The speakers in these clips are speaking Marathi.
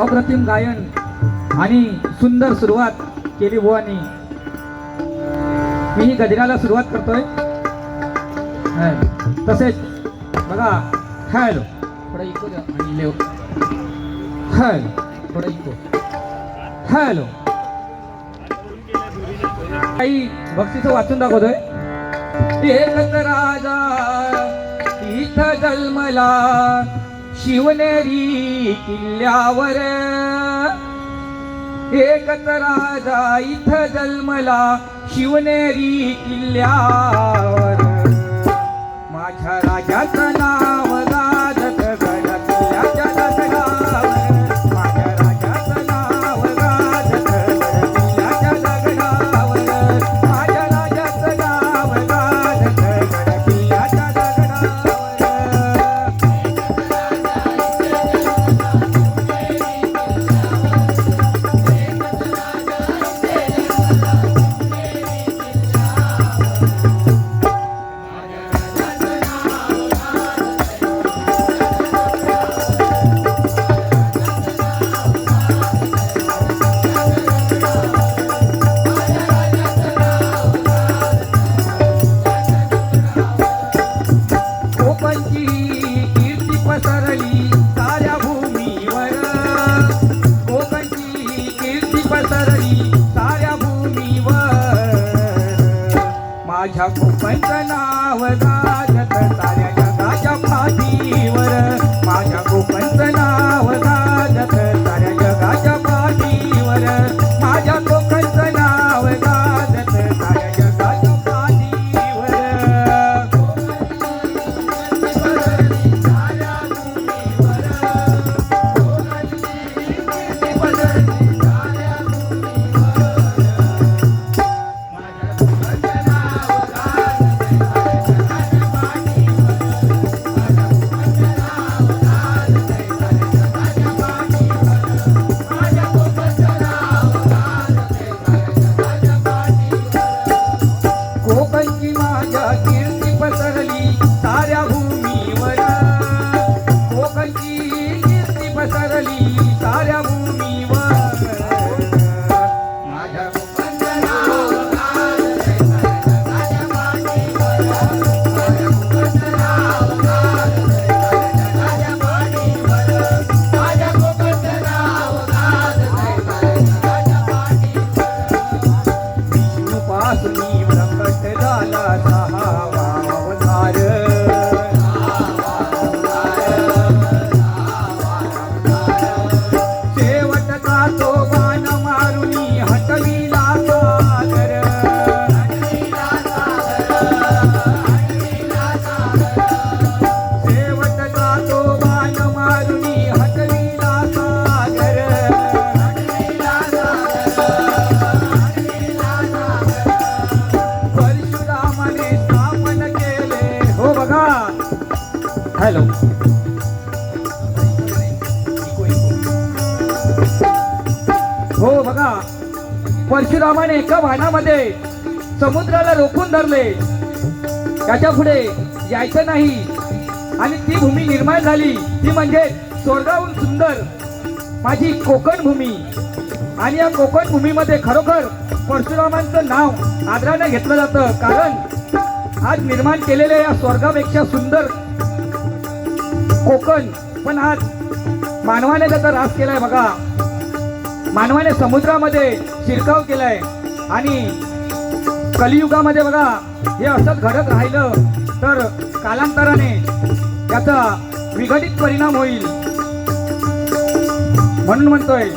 अप्रतिम गायन आणि सुंदर सुरुवात केली बुवानी. मी ही गजराला सुरुवात करतोय. हा. तसेच बघा हॅलो थोडा इको द्या आणि लेव. हॅलो थोडा इको. हॅलो काही भक्तीचं वाचून दाखवतोय. एकच राजा इथं जन्मला. शिवनेरी किल्ल्यावर. एकच राजा इथ जन्मला शिवनेरी किल्ल्यावर. माझ्या राजाचं नाव हॅलो हो बघा. परशुरामाने एका वाहनामध्ये समुद्राला रोखून धरले. त्याच्या पुढे यायचं नाही. आणि ती भूमी निर्माण झाली. ती म्हणजे स्वर्गाहून सुंदर माझी कोकण भूमी. आणि या कोकण भूमीमध्ये खरोखर परशुरामांचं नाव आदराने घेतलं जातं. कारण आज निर्माण केलेल्या या स्वर्गापेक्षा सुंदर कोकण. पण आज मानवाने त्याचा रास केलाय बघा. मानवाने समुद्रामध्ये शिरकाव केलाय. आणि कलियुगामध्ये बघा हे असंच घडत राहिलं तर कालांतराने त्याचा विघटित परिणाम होईल. म्हणून म्हणतोय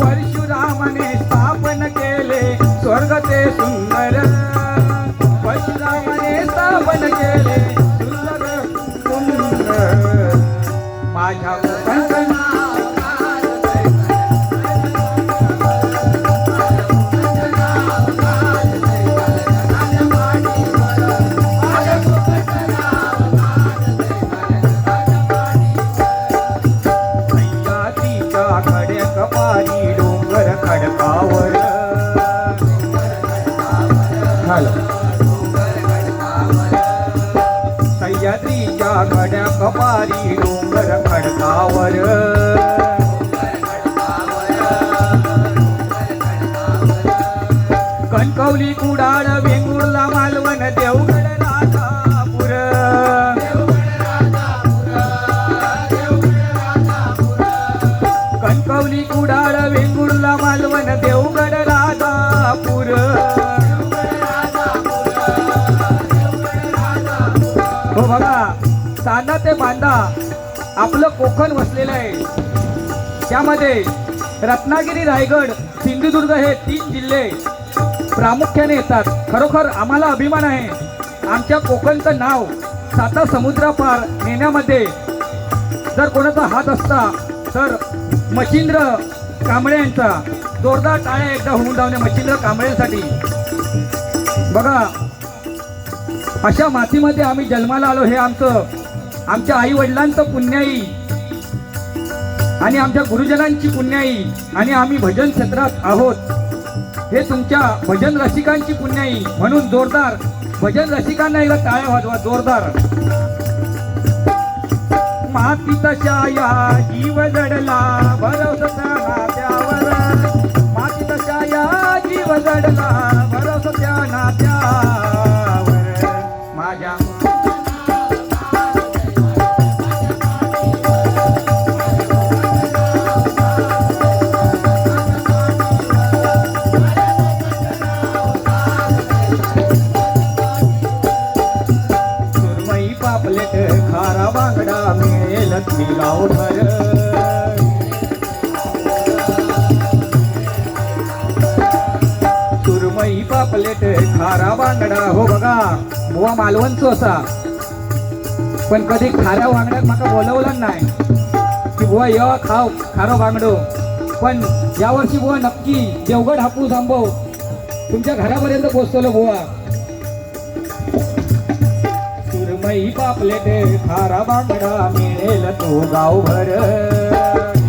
परशुरामाने स्थापन केले स्वर्ग ते सुंदर. माझ्या कवली कुडाळ वेंगुळला मालवण देवगड राधापुर. कणकवली कुडाळ वेंगुर्ला मालवण देवगड राधापूर. हो बघा चांदा ते बांधा आपलं कोकण वसलेलं आहे. त्यामध्ये रत्नागिरी रायगड सिंधुदुर्ग हे तीन जिल्हे. प्रामुख्याने येतात. खरोखर आम्हाला अभिमान आहे. आमच्या कोकणचं नाव साता समुद्रापार नेण्यामध्ये जर कोणाचा हात असता तर मच्छिंद्र कांबळे यांचा. जोरदार टाळ्या एकदा होऊन जाऊन मच्छिंद्र कांबळेसाठी. बघा अशा मातीमध्ये आम्ही जन्माला आलो हे आमचं आमच्या आई वडिलांचं पुण्याई आणि आमच्या गुरुजनांची पुण्याई आणि आम्ही भजन क्षेत्रात आहोत. हे तुमच्या भजन रसिकांची पुण्याई म्हणून जोरदार भजन रसिकांना एकदा टाळ्या वाजवा जोरदार. माती तशाया जीव जडला भरवसा नात्यावर माती तशाया जीव जडला सुरमई खारा बांगडा मिळेल ती गावभर सुरमई पापलेट खारा बांगडा हो बघा बुवा मालवणचो असा पण कधी खाऱ्या वांगड्यात माका बोलवलं नाही की बुवा य खाव खारं बांगडो. पण यावर्षी बुवा नक्की देवगड हापूस आंबो. तुमच्या घरापर्यंत पोचतलो बुवा. सुरमई पापलेट खारा बांगडा मिळेल तो गावभर.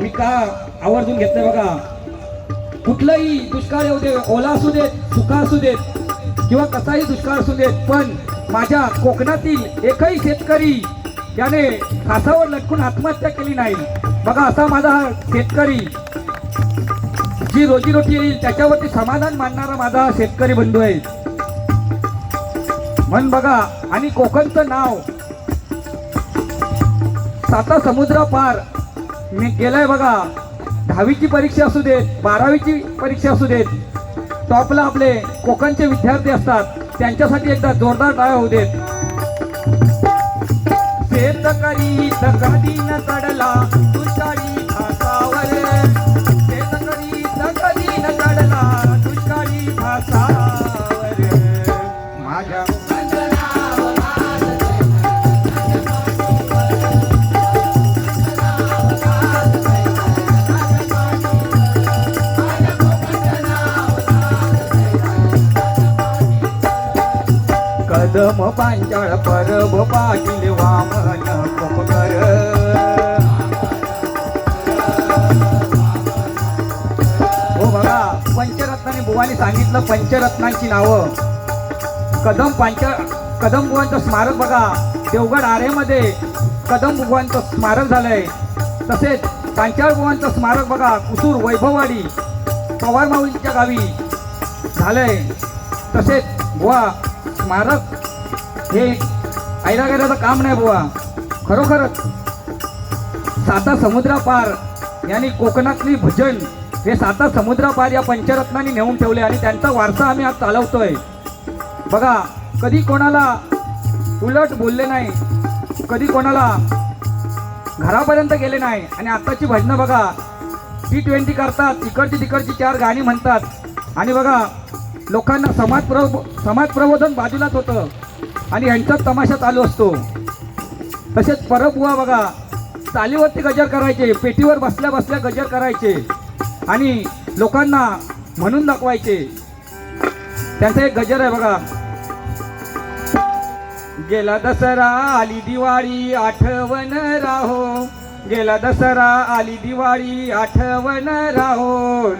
मी का आवर्जून घेतलंय बघा. कुठलाही दुष्काळ येऊ दे ओला असू देत सुका असू देत किंवा कसाही दुष्काळ असू देत पण माझ्या कोकणातील एकही शेतकरी याने फासावर लटकून आत्महत्या केली नाही. बघा असा माझा हा शेतकरी जी रोजीरोटी येईल त्याच्यावरती समाधान मानणारा माझा हा शेतकरी बंधू आहे. म्हण बघा आणि कोकणचं नाव साता समुद्र पार मी गेलाय बघा. दहावीची परीक्षा असू देत बारावीची परीक्षा असू देत टॉपला आपले कोकणचे विद्यार्थी असतात त्यांच्यासाठी एकदा जोरदार टाळ्या होऊ देत. शेतकरी कदम पांचाळ परब पाटील वामन कुमकर हो बघा पंचरत्नाने बुवानी सांगितलं पंचरत्नांची नावं कदम पांच कदम बुवांचं स्मारक बघा देवगड आरेमध्ये कदम बुवांचं स्मारक झालंय तसेच पांचाळ बुवांचं स्मारक बघा कुसूर वैभववाडी पवार माऊलीच्या गावी झालंय. तसेच बुवा स्मारक हे ऐरागैराचं काम नाही बुवा. खरोखरच साता समुद्रापार यांनी कोकणातली भजन हे साता समुद्रापार या पंचरत्नांनी नेऊन ठेवले आणि त्यांचा वारसा आम्ही आज चालवतोय. बघा कधी कोणाला उलट बोलले नाही कधी कोणाला घरापर्यंत गेले नाही आणि आत्ताची भजनं बघा टी ट्वेंटी करतात तिकडची तिकडची चार गाणी म्हणतात. आणि बघा लोकांना समाज प्र समाज प्रबोधन बाजूलाच होतं. आणि ह्यांचाच तमाशा चालू असतो. तसेच परबुवा बघा चालीवरती गजर करायचे पेटीवर बसल्या बसल्या गजर करायचे आणि लोकांना म्हणून दाखवायचे. त्यांचा एक गजर आहे बघा. गेला दसरा आली दिवाळी आठवण राहो. गेला दसरा आली दिवाळी आठवण राहो.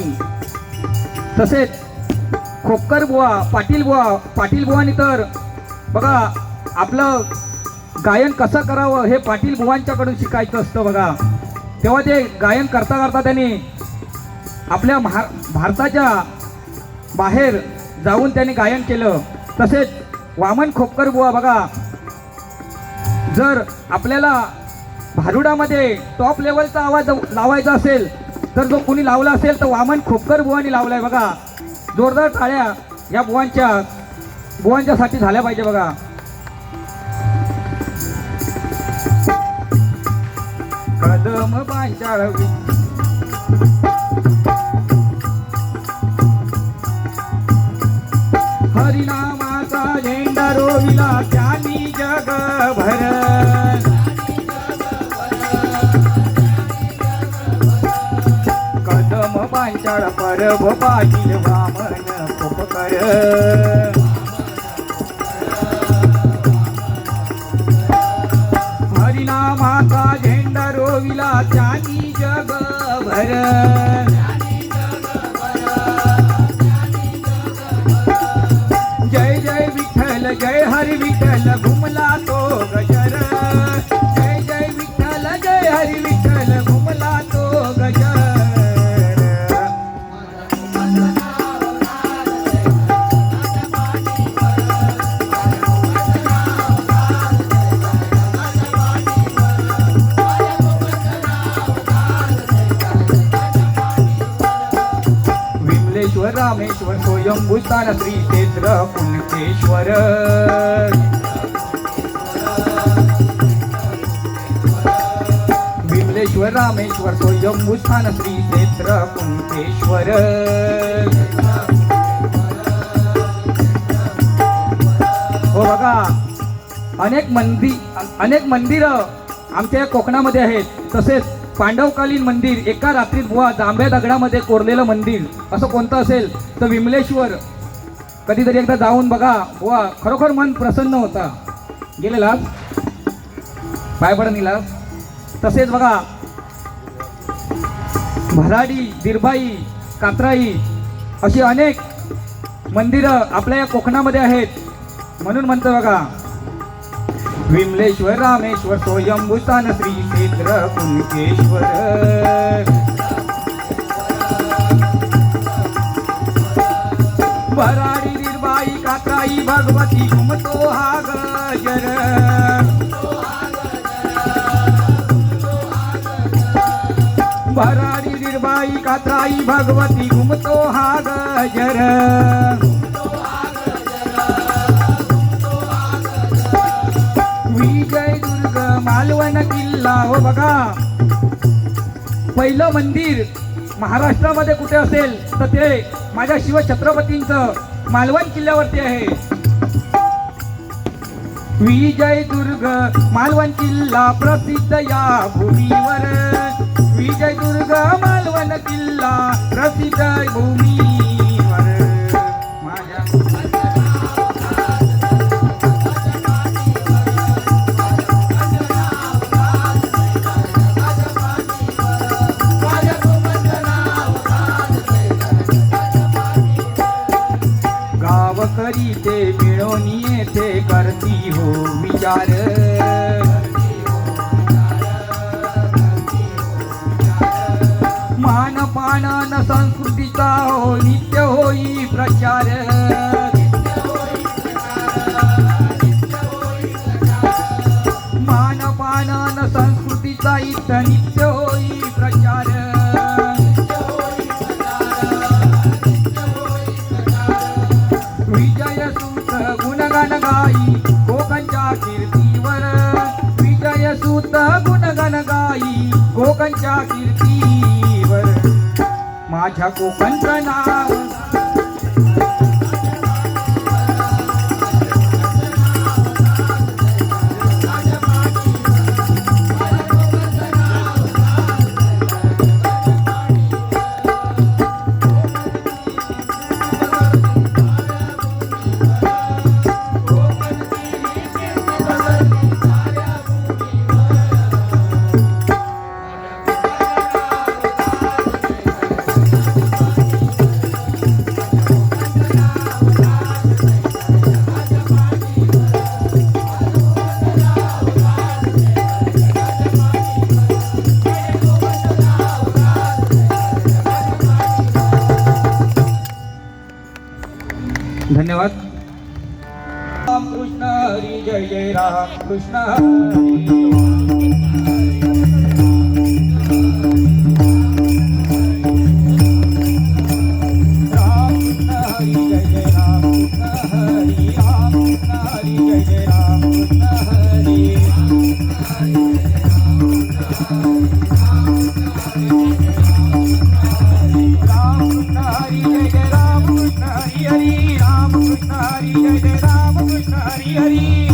परबुवांची तसेच खोपकर बुवा पाटील बुवा पाटील बुवानी तर बघा आपलं गायन कसं करावं हे पाटील बुवांच्याकडून शिकायचं असतं बघा. तेव्हा ते गायन करता करता त्यांनी आपल्या महा भारताच्या बाहेर जाऊन त्यांनी गायन केलं. तसेच वामन खोपकर बुवा बघा जर आपल्याला भारुडामध्ये टॉप लेवलचा आवाज लावायचा असेल तर जो कुणी लावला असेल तर वामन खोपकर बुवानी लावलाय बघा. जोरदार टाळ्या या बुवांच्या बुवांच्यासाठी झाल्या पाहिजे बघा. कदम पांचाळवी हरिनामाचा झेंडा रोविला त्यांनी जगभर. पांचाळ परब वामन उपकर हरिनामाचा झेंडा रोविला त्यांनी जगभर. स्वयंभूस्थान श्री क्षेत्र पुणकेश्वर विमलेश्वर रामेश्वर स्वयंभूस्थान श्री क्षेत्र पुणकेश्वर हो बघा अनेक मंदिर अनेक मंदिरं आमच्या कोकणामध्ये आहेत. तसेच पांडवकालीन मंदिर एका रात्रीत बुवा जांभ्या दगडामध्ये कोरलेलं मंदिर असं कोणतं असेल तर विमलेश्वर. कधीतरी एकदा जाऊन बघा. बुवा खरोखर मन प्रसन्न होता. गेलेला पाय पडणीला तसेच बघा. भराडी दिरबाई कात्राई अशी अनेक मंदिरं आपल्या या कोकणामध्ये आहेत. म्हणून म्हणतो बघा. विमलेश्वर रामेश्वर स्वयंभूस्थान श्री क्षेत्र कुणकेश्वर। भराडी निर्वाई कात्राई भगवती घुमतो हा गजर भराडी निर्वाई कात्राई भगवती घुमतो हा गजर मालवण किल्ला. हो बघा. पहिलं मंदिर महाराष्ट्रामध्ये कुठे असेल तर ते माझ्या शिवछत्रपतींचं मालवण किल्ल्यावरती आहे. विजय दुर्ग मालवण किल्ला प्रसिद्ध या भूमीवर. विजय दुर्ग मालवण किल्ला प्रसिद्ध भूमी. होई प्रचार. मानपानान संस्कृतीचा इत नित्य होई प्रचार. विजय सूत गुणगण गाई कोकणच्या कीर्तीवर. विजय सूत गुणगण गाई कोकणच्या कीर्तीवर. माझ्या कोकणचं नाव धन्यवाद. राम कृष्ण हरी जय जय राम कृष्ण हरी राम कृष्ण हरी जय जय राम कृष्ण हरी राम कृष्ण हरी जय जय राम कृष्ण हरी हरी